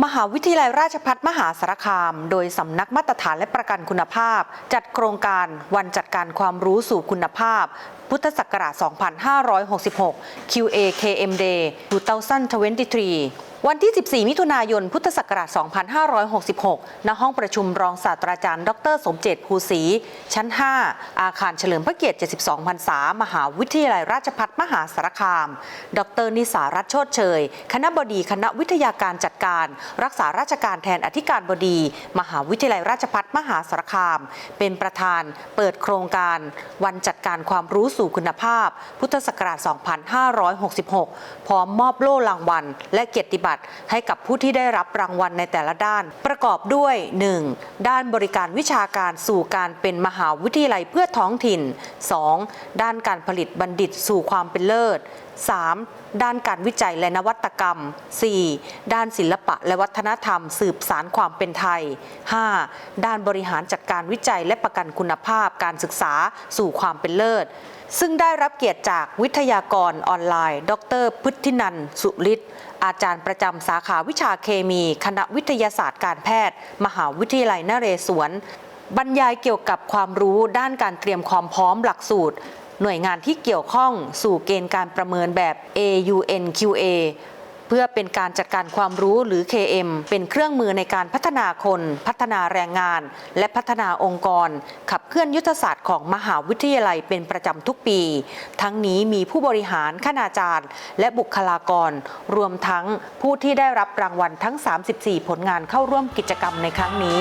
มหาวิทยาลัยราชพัฒมหาสารคาม โดยสำนักมาตรฐานและประกันคุณภาพ จัดโครงการวันจัดการความรู้สู่คุณภาพ พุทธศักราช 2566 QA KM Day 2023 วันที่ 14 มิถุนายน พุทธศักราช 2566 ณ ห้องประชุมรองศาสตราจารย์ ดร สมเจตภูศรีชั้น 5 อาคารเฉลิมพระเกียรติ 72 พรรษา มหาวิทยาลัยราชภัฏมหาสารคาม ดร นิสารัตโชติเชย คณะบดีคณะวิทยาการจัดการ รักษาราชการแทนอธิการบดี มหาวิทยาลัยราชภัฏมหาสารคาม เป็นประธาน เปิดโครงการ วันจัดการความรู้สู่คุณภาพ พุทธศักราช 2566 พร้อมมอบโล่รางวัล และเกียรติบัตรให้กับผู้ที่ได้รับรางวัลในแต่ละด้าน ประกอบด้วย 1. ด้านบริการวิชาการสู่การเป็นมหาวิทยาลัยเพื่อท้องถิ่น 2. ด้านการผลิตบัณฑิตสู่ความเป็นเลิศ 3. ด้านการวิจัยและนวัตกรรม 4. ด้านศิลปะและวัฒนธรรม สืบสารความเป็นไทย 5. ด้านบริหารจัดการวิจัยและประกันคุณภาพการศึกษาสู่ความเป็นเลิศ ซึ่งได้รับเกียรติจากวิทยากรออนไลน์ ดรพุทธินันท์สุฤทธิ์อาจารย์ประจำสาขาวิชาเคมี คณะวิทยาศาสตร์การแพทย์ มหาวิทยาลัยนเรศวร บรรยายเกี่ยวกับความรู้ด้านการเตรียมความพร้อมหลักสูตร หน่วยงานที่เกี่ยวข้องสู่เกณฑ์การประเมินแบบ AUNQA เพื่อเป็นการจัดการความรู้หรือ KM เป็นเครื่องมือในการพัฒนาคน พัฒนาแรงงาน และพัฒนาองค์กร ขับเคลื่อนยุทธศาสตร์ของมหาวิทยาลัยเป็นประจำทุกปี ทั้งนี้มีผู้บริหารคณาจารย์ และบุคลากร รวมทั้งผู้ที่ได้รับรางวัลทั้ง 34 ผลงานเข้าร่วมกิจกรรมในครั้งนี้